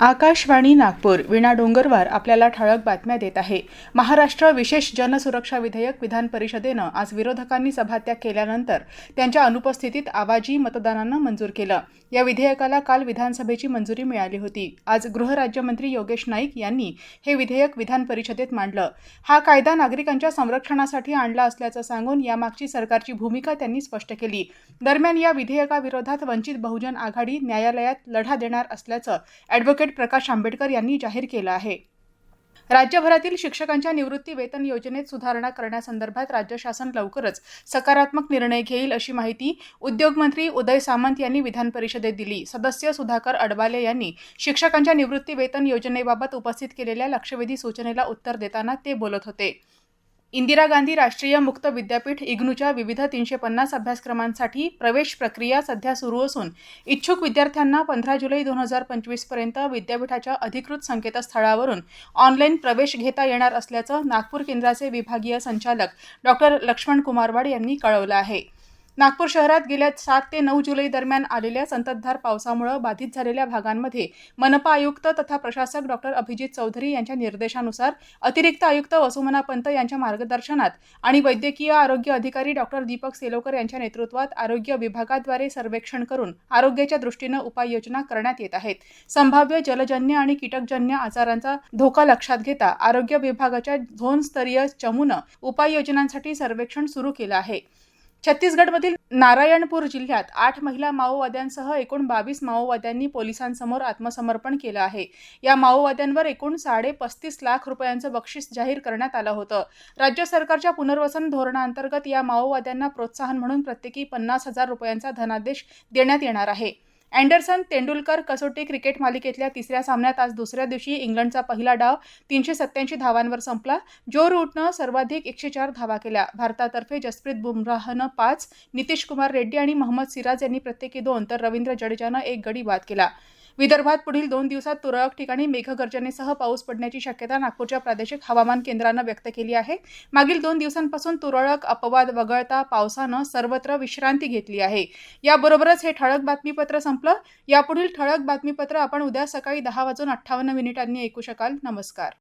आकाशवाणी नागपूर विणा डोंगरवार आपल्याला ठळक बातम्या देत आहे. महाराष्ट्र विशेष जनसुरक्षा विधेयक विधान परिषदेनं आज विरोधकांनी सभात्याग केल्यानंतर त्यांच्या अनुपस्थितीत आवाजी मतदानानं मंजूर केलं. या विधेयकाला काल विधानसभेची मंजुरी मिळाली होती. आज गृहराज्यमंत्री योगेश नाईक यांनी हे विधेयक विधान परिषदेत मांडलं. हा कायदा नागरिकांच्या संरक्षणासाठी आणला असल्याचं सांगून यामागची सरकारची भूमिका त्यांनी स्पष्ट केली. दरम्यान या विधेयकाविरोधात वंचित बहुजन आघाडी न्यायालयात लढा देणार असल्याचं ॲडव्होकेट प्रकाश आंबेडकर यांनी जाहीर केलं आहे. राज्यभरातील शिक्षकांच्या निवृत्ती वेतन योजनेत सुधारणा करण्यासंदर्भात राज्य शासन लवकरच सकारात्मक निर्णय घेईल अशी माहिती उद्योगमंत्री उदय सामंत यांनी विधान परिषदेत दिली. सदस्य सुधाकर अडवाले यांनी शिक्षकांच्या निवृत्ती वेतन योजनेबाबत उपस्थित केलेल्या लक्षवेधी सूचनेला उत्तर देताना ते बोलत होते. इंदिरा गांधी राष्ट्रीय मुक्त विद्यापीठ इग्नूच्या विविध तीनशे पन्नास अभ्यासक्रमांसाठी प्रवेश प्रक्रिया सध्या सुरू असून इच्छुक विद्यार्थ्यांना पंधरा जुलै दोन हजार पंचवीसपर्यंत विद्यापीठाच्या अधिकृत संकेतस्थळावरून ऑनलाईन प्रवेश घेता येणार असल्याचं नागपूर केंद्राचे विभागीय संचालक डॉक्टर लक्ष्मण कुमारवाड यांनी कळवलं आहे. नागपूर शहरात गेल्या सात ते नऊ जुलै दरम्यान आलेल्या संततधार पावसामुळे बाधित झालेल्या भागांमध्ये मनपा आयुक्त तथा प्रशासक डॉक्टर अभिजित चौधरी यांच्या निर्देशानुसार अतिरिक्त आयुक्त वसुमना पंत यांच्या मार्गदर्शनात आणि वैद्यकीय आरोग्य अधिकारी डॉक्टर दीपक सेलोकर यांच्या नेतृत्वात आरोग्य विभागाद्वारे सर्वेक्षण करून आरोग्याच्या दृष्टीनं उपाययोजना करण्यात येत आहेत. संभाव्य जलजन्य आणि कीटकजन्य आजारांचा धोका लक्षात घेता आरोग्य विभागाच्या झोनस्तरीय चमूनं उपाययोजनांसाठी सर्वेक्षण सुरू केलं आहे. छत्तीसगडमधील नारायणपूर जिल्ह्यात आठ महिला माओवाद्यांसह एकूण बावीस माओवाद्यांनी पोलिसांसमोर आत्मसमर्पण केलं आहे. या माओवाद्यांवर एकूण साडे पस्तीस लाख रुपयांचं बक्षीस जाहीर करण्यात आलं होतं. राज्य सरकारच्या पुनर्वसन धोरणाअंतर्गत या माओवाद्यांना प्रोत्साहन म्हणून प्रत्येकी पन्नास हजार रुपयांचा धनादेश देण्यात येणार आहे. अँडरसन तेंडुलकर कसोटी क्रिकेट मालिकेतल्या तिसऱ्या सामन्यात आज दुसऱ्या दिवशी इंग्लंडचा पहिला डाव तीनशे सत्याऐंशी धावांवर संपला. जो रूटनं सर्वाधिक एकशे चार धावा केल्या. भारतातर्फे जसप्रीत बुमराहनं पाच नितीश कुमार रेड्डी आणि मोहम्मद सिराज यांनी प्रत्येकी दोन तर रवींद्र जडेजानं एक गडी बाद केला. विदर्भात पुढील दोन दिवसात तुरळक ठिकाणी मेघगर्जनेसह पाऊस पडण्याची शक्यता नागपूरच्या प्रादेशिक हवामान केंद्रानं व्यक्त केली आहे. मागील दोन दिवसांपासून तुरळक अपवाद वगळता पावसानं सर्वत्र विश्रांती घेतली आहे. याबरोबरच हे ठळक बातमीपत्र संपलं. यापुढील ठळक बातमीपत्र आपण उद्या सकाळी दहा वाजून अठ्ठावन्न मिनिटांनी ऐकू शकाल. नमस्कार.